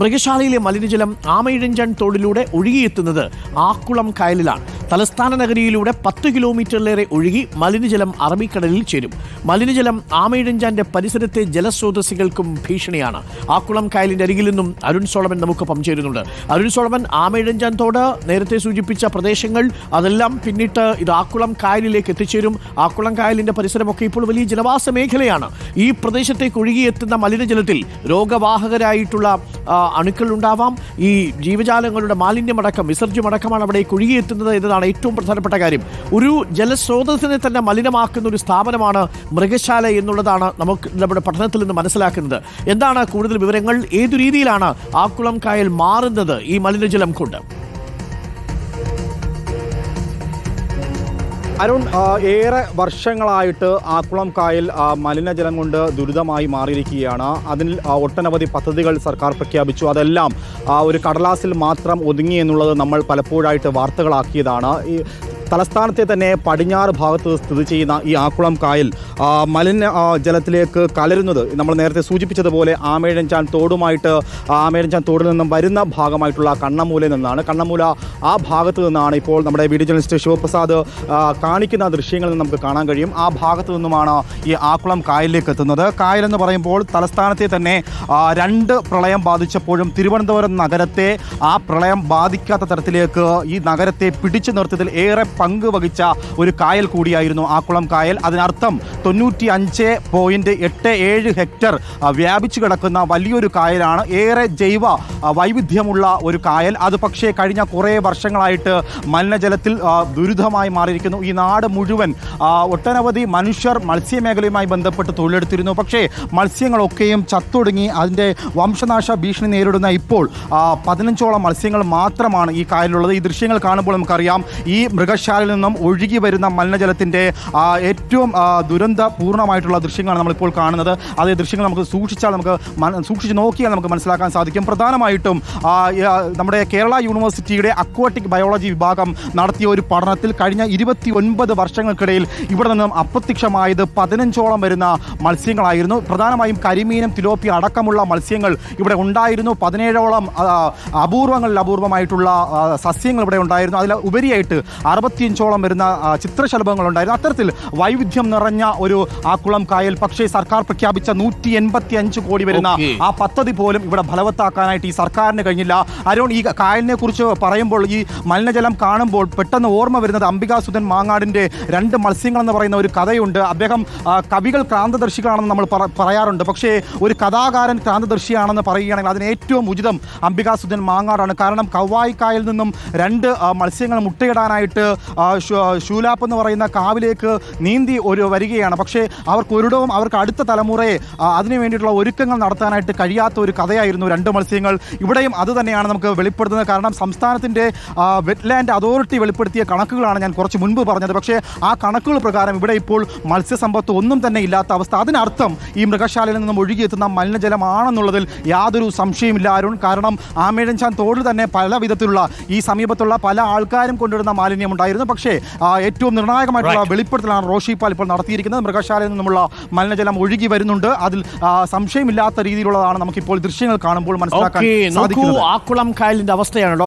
മൃഗശാലയിലെ മലിനജലം ആമയിഴഞ്ചൺ തോടിലൂടെ ഒഴുകിയെത്തുന്നത് ആക്കുളം കായലിലാണ്. തലസ്ഥാന നഗരിയിലൂടെ പത്ത് കിലോമീറ്ററിലേറെ ഒഴുകി മലിനജലം അറബിക്കടലിൽ ചേരും. മലിനജലം ആമയിഴഞ്ചാന്റെ പരിസരത്തെ ജലസ്രോതസ്സുകൾക്കും ഭീഷണിയാണ്. ആക്കുളം കായലിന്റെ അരികിൽ നിന്നും അരുൺ സോളമൻ നമുക്കൊപ്പം ചേരുന്നുണ്ട് അരുൺ സോളമൻ ആമയിഴഞ്ചാൻ തോട് നേരത്തെ സൂചിപ്പിച്ച പ്രദേശങ്ങൾ അതെല്ലാം പിന്നിട്ട് ഇത് ആക്കുളം കായലിലേക്ക് എത്തിച്ചേരും. ആക്കുളം കായലിന്റെ പരിസരമൊക്കെ ഇപ്പോൾ വലിയ ജലവാസ മേഖലയാണ്. ഈ പ്രദേശത്തേക്ക് ഒഴുകിയെത്തുന്ന മലിനജലത്തിൽ രോഗവാഹകരായിട്ടുള്ള അണുക്കൾ ഉണ്ടാവാം. ഈ ജീവജാലങ്ങളുടെ മാലിന്യമടക്കം വിസർജ്യമടക്കമാണ് അവിടെ ഒഴുകിയെത്തുന്നത് എന്നതാണ് ഏറ്റവും പ്രധാനപ്പെട്ട കാര്യം. ഒരു ജലസ്രോതസ്സിനെ തന്നെ മലിനമാക്കുന്ന ഒരു സ്ഥാപനമാണ് മൃഗശാല എന്നുള്ളതാണ് നമുക്ക് നമ്മുടെ പഠനത്തിൽ നിന്ന് മനസ്സിലാക്കുന്നത്. എന്താണ് കൂടുതൽ വിവരങ്ങൾ? ഏതു രീതിയിലാണ് ആക്കുളം കായൽ മാറുന്നത് ഈ മലിനജലം കൊണ്ട്? അരുൺ ഏറെ വർഷങ്ങളായിട്ട് ആക്കുളം കായൽ മലിനജലം കൊണ്ട് ദുരിതമായി മാറിയിരിക്കുകയാണ്. അതിൽ ഒട്ടനവധി പദ്ധതികൾ സർക്കാർ പ്രഖ്യാപിച്ചു. അതെല്ലാം ഒരു കടലാസിൽ മാത്രം ഒതുങ്ങി എന്നുള്ളത് നമ്മൾ പലപ്പോഴായിട്ട് വാർത്തകളാക്കിയതാണ്. ഈ തലസ്ഥാനത്തെ തന്നെ പടിഞ്ഞാറ് ഭാഗത്ത് സ്ഥിതി ചെയ്യുന്ന ഈ ആക്കുളം കായൽ മലിന ജലത്തിലേക്ക് കലരുന്നത്. നമ്മൾ നേരത്തെ സൂചിപ്പിച്ചതുപോലെ ആമേഴഞ്ചാൻ തോടുമായിട്ട് ആമേഴഞ്ചാൻ തോടിൽ നിന്നും വരുന്ന ഭാഗമായിട്ടുള്ള കണ്ണമൂലയിൽ നിന്നാണ്. കണ്ണമൂല ആ ഭാഗത്ത് നിന്നാണ് ഇപ്പോൾ നമ്മുടെ വീഡിയോ ജേർണലിസ്റ്റ് ശിവപ്രസാദ് കാണിക്കുന്ന ദൃശ്യങ്ങളിൽ നമുക്ക് കാണാൻ കഴിയും. ആ ഭാഗത്തു നിന്നുമാണ് ഈ ആക്കുളം കായലിലേക്ക് എത്തുന്നത്. കായലെന്ന് പറയുമ്പോൾ തലസ്ഥാനത്തെ തന്നെ രണ്ട് പ്രളയം ബാധിച്ചപ്പോഴും തിരുവനന്തപുരം നഗരത്തെ ആ പ്രളയം ബാധിക്കാത്ത തരത്തിലേക്ക് ഈ നഗരത്തെ പിടിച്ചു നിർത്തിയതിൽ ഏറെ പങ്ക് വഹിച്ച ഒരു കായൽ കൂടിയായിരുന്നു ആക്കുളം കായൽ. അതിനർത്ഥം തൊണ്ണൂറ്റി അഞ്ച് പോയിന്റ് എട്ട് ഏഴ് ഹെക്ടർ വ്യാപിച്ചു കിടക്കുന്ന വലിയൊരു കായലാണ്. ഏറെ ജൈവ വൈവിധ്യമുള്ള ഒരു കായൽ. അത് പക്ഷേ കഴിഞ്ഞ കുറേ വർഷങ്ങളായിട്ട് മലിനജലത്തിൽ ദുരിതമായി മാറിയിരിക്കുന്നു. ഈ നാട് മുഴുവൻ ഒട്ടനവധി മനുഷ്യർ മത്സ്യമേഖലയുമായി ബന്ധപ്പെട്ട് തൊഴിലെടുത്തിരുന്നു. പക്ഷേ മത്സ്യങ്ങളൊക്കെയും ചത്തൊടുങ്ങി. അതിന്റെ വംശനാശ ഭീഷണി നേരിടുന്ന ഇപ്പോൾ പതിനഞ്ചോളം മത്സ്യങ്ങൾ മാത്രമാണ് ഈ കായലിലുള്ളത്. ഈ ദൃശ്യങ്ങൾ കാണുമ്പോൾ നമുക്കറിയാം ഈ മൃഗശാലയിൽ നിന്നും ഒഴുകി വരുന്ന മലിനജലത്തിന്റെ ഏറ്റവും ഏറ്റവും ആ, ദുരന്തപൂർണമായിട്ടുള്ള ദൃശ്യങ്ങളാണ് നമ്മളിപ്പോൾ കാണുന്നത്. അതേ ദൃശ്യങ്ങൾ നമുക്ക് സൂക്ഷിച്ചാൽ നമുക്ക് സൂക്ഷിച്ച് നോക്കിയാൽ നമുക്ക് മനസ്സിലാക്കാൻ സാധിക്കും. പ്രധാനമായിട്ടും നമ്മുടെ കേരള യൂണിവേഴ്സിറ്റിയുടെ അക്വാട്ടിക് ബയോളജി വിഭാഗം നടത്തിയ ഒരു പഠനത്തിൽ കഴിഞ്ഞ ഇരുപത്തി ഒൻപത് വർഷങ്ങൾക്കിടയിൽ ഇവിടെ നിന്നും അപ്രത്യക്ഷമായത് പതിനഞ്ചോളം വരുന്ന മത്സ്യങ്ങളായിരുന്നു. പ്രധാനമായും കരിമീനും തിലോപ്പി അടക്കമുള്ള മത്സ്യങ്ങൾ ഇവിടെ ഉണ്ടായിരുന്നു. പതിനേഴോളം അപൂർവങ്ങളിൽ അപൂർവമായിട്ടുള്ള സസ്യങ്ങൾ ഇവിടെ ഉണ്ടായിരുന്നു. അതിൽ ഉപരിയായിട്ട് അറുപത്തിയഞ്ചോളം വരുന്ന ചിത്രശലഭങ്ങൾ ഉണ്ടായിരുന്നു അത്തരത്തിൽ വൈവിധ്യം നിറഞ്ഞ ഒരു ആക്കുളം കായൽ. പക്ഷേ സർക്കാർ പ്രഖ്യാപിച്ച നൂറ്റി എൺപത്തി അഞ്ച് കോടി വരുന്ന ആ പദ്ധതി പോലും ഇവിടെ ഫലവത്താക്കാനായിട്ട് ഈ സർക്കാരിന് കഴിഞ്ഞില്ല. അരുൺ ഈ കായലിനെ കുറിച്ച് പറയുമ്പോൾ ഈ മലിനജലം കാണുമ്പോൾ പെട്ടെന്ന് ഓർമ്മ വരുന്നത് അംബികാസുധൻ മാങ്ങാടിന്റെ രണ്ട് മത്സ്യങ്ങൾ എന്ന് പറയുന്ന ഒരു കഥയുണ്ട്. അദ്ദേഹം കവികൾ ക്രാന്തദർശികളാണെന്ന് നമ്മൾ പറയാറുണ്ട്. പക്ഷേ ഒരു കഥാകാരൻ ക്രാന്തദർശിയാണെന്ന് പറയുകയാണെങ്കിൽ അതിന് ഏറ്റവും ഉചിതം അംബികാസുധൻ മാങ്ങാടാണ്. കാരണം കവായി കായൽ നിന്നും രണ്ട് മത്സ്യങ്ങൾ മുട്ടയിടാനായിട്ട് ഷൂലാപ്പ് ശൂലാപ്പ് എന്ന് പറയുന്ന കാവിലേക്ക് നീന്തി ഒരു വരികയാണ്. പക്ഷേ അവർക്ക് ഒരിടവും അവർക്ക് അടുത്ത തലമുറയെ അതിനു വേണ്ടിയിട്ടുള്ള ഒരുക്കങ്ങൾ നടത്താനായിട്ട് കഴിയാത്ത ഒരു കഥയായിരുന്നു രണ്ട് മത്സ്യങ്ങൾ. ഇവിടെയും അത് തന്നെയാണ് നമുക്ക് വെളിപ്പെടുത്തുന്നത്. കാരണം സംസ്ഥാനത്തിന്റെ വെറ്റ്ലാൻഡ് അതോറിറ്റി വെളിപ്പെടുത്തിയ കണക്കുകളാണ് ഞാൻ കുറച്ച് മുൻപ് പറഞ്ഞത്. പക്ഷേ ആ കണക്കുകൾ പ്രകാരം ഇവിടെ ഇപ്പോൾ മത്സ്യസമ്പത്ത് ഒന്നും തന്നെ ഇല്ലാത്ത അവസ്ഥ. അതിനർത്ഥം ഈ മൃഗശാലയിൽ നിന്നും ഒഴുകിയെത്തുന്ന മലിനജലമാണെന്നുള്ളതിൽ യാതൊരു സംശയമില്ല അരുൺ. കാരണം ആമേഴഞ്ചാൻ തോടിൽ തന്നെ പല വിധത്തിലുള്ള ഈ സമീപത്തുള്ള പല ആൾക്കാരും കൊണ്ടുവരുന്ന മാലിന്യം ഉണ്ടായിരുന്നു പക്ഷേ ഏറ്റവും നിർണായകമായിട്ടുള്ള വെളിപ്പെടുത്തലാണ് റോഷി പാൽ ഇപ്പോൾ നടത്തിയിരിക്കുന്നത്. മൃഗശാലയിൽ നിന്നുമുള്ള മലിനജലം ഒഴുകി വരുന്നുണ്ട്. അതിൽ സംശയമില്ലാത്ത രീതിയിലുള്ളതാണ് നമുക്കിപ്പോൾ ദൃശ്യങ്ങൾ കാണുമ്പോൾ മനസ്സിലാക്കാൻ സാധിക്കുന്നത്. ആക്കുളം കായലിന്റെ അവസ്ഥയാണ്